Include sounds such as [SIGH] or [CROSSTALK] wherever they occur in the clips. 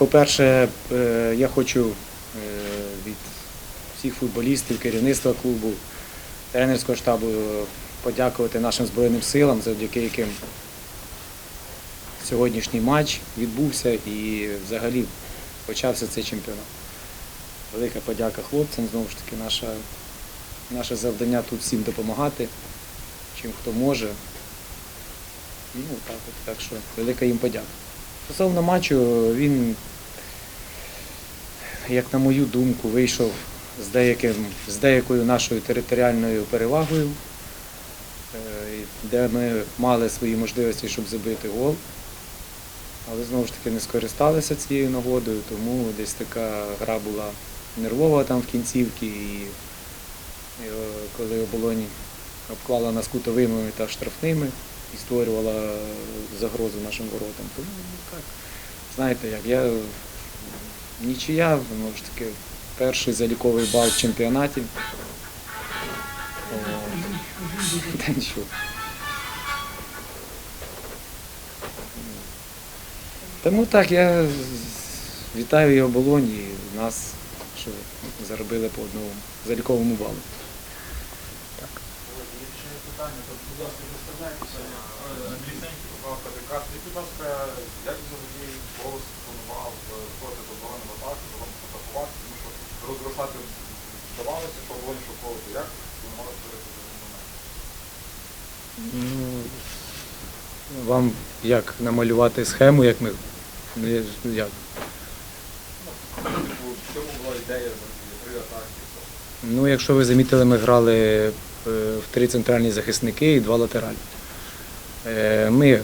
По-перше, е, я хочу е, від всіх футболістів, керівництва клубу, тренерського штабу подякувати нашим Збройним силам, завдяки яким сьогоднішній матч відбувся і взагалі почався цей чемпіонат. Велика подяка хлопцям, знову ж таки, наша, наше завдання тут всім допомагати, чим хто може. Ну, так, от, так що велика їм подяка. Стосовно матчу, він, як на мою думку, вийшов з, деяким, з деякою нашою територіальною перевагою, е, де ми мали свої можливості, щоб забити гол. Але знову ж таки не скористалися цією нагодою, тому десь така гра була нервова там в кінцівці. І коли оболоні обклала нас кутовими та штрафними і створювала загрозу нашим воротам. Тому ну, так, знаєте, як я нічия, знову ж таки, перший заліковий бал в чемпіонаті. Та нічого. Тому так, я вітаю і оболонь, і нас, що заробили по одному заліковому балу. Питання, то, будь ласка, представляйтеся. Андрій Сенький, Павло КДК. Скажіть, будь ласка, як взагалі голос планував проти оборони в атаку, вам атакувати, тому що розрушати здавалося, що оборони шоковувати. Як планували створити цей момент? Ну, вам як намалювати схему, як ми. ну, Як? Типу, В чому була ідея три атаки? Ну, якщо ви замітили, ми грали е, три центральні захисники і два латералі. Е, Ми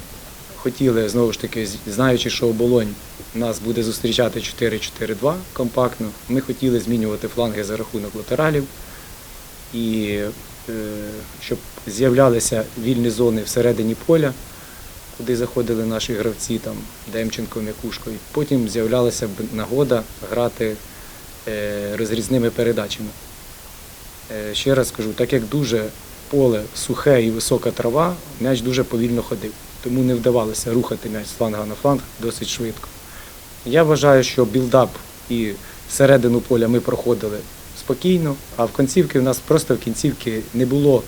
хотіли, знову ж таки, знаючи, що оболонь нас буде зустрічати 4-4-2 компактно, ми хотіли змінювати фланги за рахунок латералів і е, щоб з'являлися вільні зони всередині поля, куди заходили наші гравці, там Демченко, Мякушко. І потім з'являлася нагода грати е, розрізними передачами. Е, Ще раз скажу, так як дуже поле сухе і висока трава, м'яч дуже повільно ходив. Тому не вдавалося рухати м'яч з фланга на фланг досить швидко. Я вважаю, що білдап і середину поля ми проходили спокійно, а в кінцівки в нас просто в кінцівки не було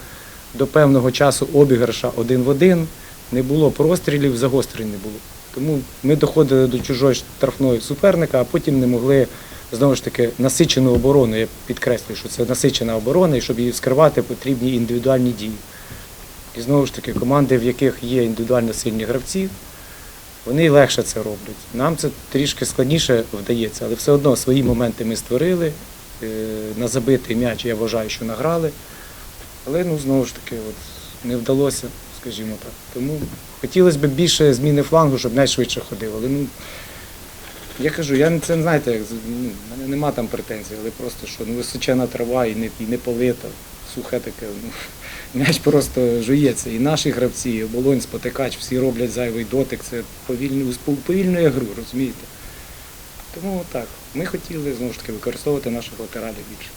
до певного часу обіграша один в один, не було прострілів, загострень не було. Тому ми доходили до чужої штрафної суперника, а потім не могли знову ж таки насичену оборону. Я підкреслюю, що це насичена оборона, і щоб її скривати, потрібні індивідуальні дії. І знову ж таки, команди, в яких є індивідуально сильні гравці, вони легше це роблять. Нам це трішки складніше вдається, але все одно свої моменти ми створили. Е, На забитий м'яч я вважаю, що награли. Але ну, знову ж таки, от, не вдалося, скажімо так. Тому хотілося б більше зміни флангу, щоб м'яч швидше ходив. Але ну, я кажу, я це знаєте, як, ну, мене нема там претензій, але просто що ну, височена трава і не, і не полита, сухе таке. Ну, [LAUGHS] м'яч просто жується. І наші гравці, і оболонь, спотикач, всі роблять зайвий дотик, це повільно, уповільнює гру, розумієте? Тому так, ми хотіли знову ж таки використовувати наших латералів більше.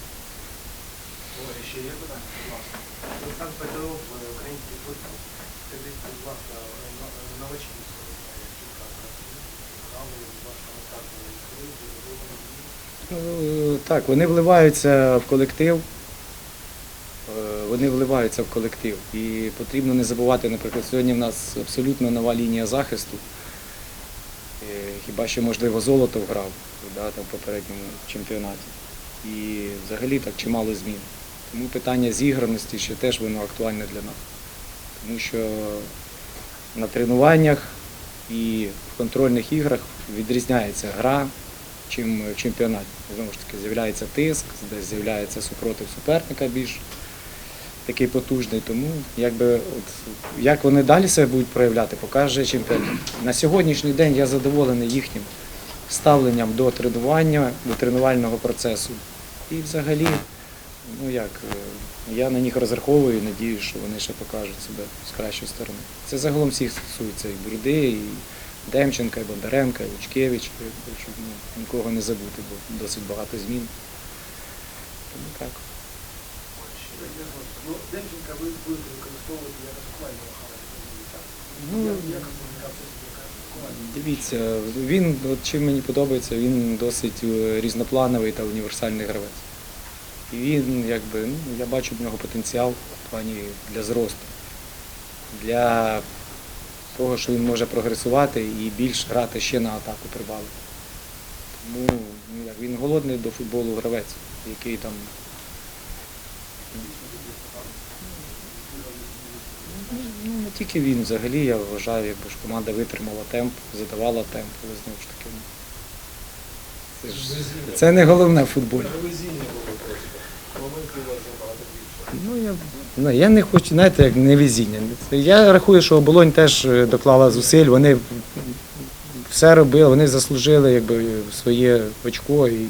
Ще є питання? Будь ласка. Олександр Петров, український футбол. Скажіть, будь ласка, новачки грали в вашому стартовому клубі, Ну, Так, вони вливаються в колектив. Е, Вони вливаються в колектив. І потрібно не забувати, наприклад, сьогодні в нас абсолютно нова лінія захисту. Е, Хіба що, можливо, золото грав да, там, в попередньому чемпіонаті. І взагалі так чимало змін. Тому питання зіграності ще теж воно актуальне для нас. Тому що на тренуваннях і в контрольних іграх відрізняється гра, чим в чемпіонаті. Знову ж таки, з'являється тиск, десь з'являється супротив суперника більш такий потужний. Тому якби, от, як вони далі себе будуть проявляти, покаже чемпіонат. На сьогоднішній день я задоволений їхнім ставленням до тренування, до тренувального процесу. І взагалі, ну як, е, я на них розраховую і надіюсь, що вони ще покажуть себе з кращої сторони. Це загалом всіх стосується і Бурди, і Демченка, і Бондаренка, і Лучкевич, щоб ну, нікого не забути, бо досить багато змін. Тому так. Ну, Демченка ви будете використовувати як характеру. Ну, як комунікація як атакувального? Дивіться, він, от чим мені подобається, він досить е, різноплановий та універсальний гравець. І він, якби, ну, я бачу в нього потенціал в плані для зросту, для того, що він може прогресувати і більш грати ще на атаку прибавити. Тому ну, як, він голодний до футболу гравець, який там. Ну, не тільки він, взагалі, я вважаю, якби ж команда витримала темп, задавала темп, але знову ж таки. ну, Це, ж, це не головне в футболі. Везіння було просто. Помилки у вас забагато більше. Ну, я, ну, я не хочу, знаєте, як невезіння. Я рахую, що оболонь теж е, доклала зусиль, вони все робили, вони заслужили якби, своє очко. І,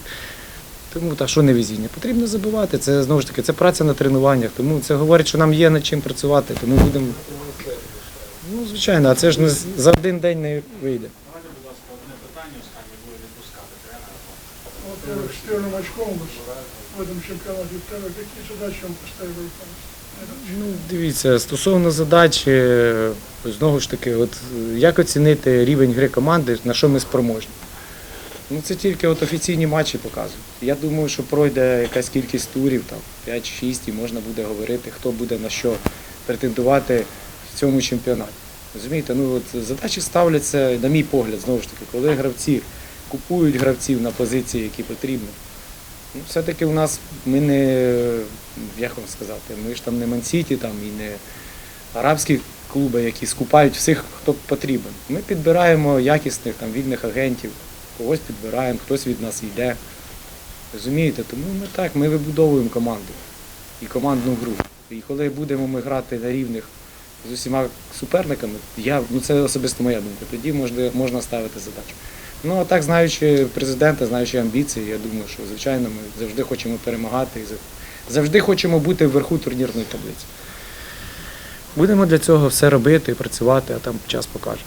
тому та що невезіння? Потрібно забивати. Це знову ж таки це праця на тренуваннях. Тому це говорить, що нам є над чим працювати. Тому будемо. Ну, звичайно, а це ж не за один день не вийде. Давайте, будь ласка, одне питання останнє Во-первых, с первым очком в этом чемпионате. Второе, какие задачи он поставил выполнить? Ну, дивіться, стосовно задачі, е, знову ж таки, от е, як оцінити рівень гри команди, на що ми спроможні? Ну, це тільки от офіційні матчі показують. Я думаю, що пройде якась кількість турів, там 5-6, і можна буде говорити, хто буде на що претендувати в цьому чемпіонаті. Розумієте, ну от задачі ставляться, на мій погляд, знову ж таки, коли гравці купують гравців на позиції, які потрібні. Ну, все-таки у нас ми не, як вам сказати, ми ж там не Мансіті там, і не арабські клуби, які скупають всіх, хто потрібен. Ми підбираємо якісних там, вільних агентів, когось підбираємо, хтось від нас йде. Розумієте? Тому ми так, ми вибудовуємо команду і командну гру. І коли будемо ми грати на рівних з усіма суперниками, я, ну це особисто моя думка, тоді можна, можна ставити задачу. Ну а так, знаючи президента, знаючи амбіції, я думаю, що звичайно ми завжди хочемо перемагати і завжди хочемо бути вверху турнірної таблиці. Будемо для цього все робити, працювати, а там час покаже.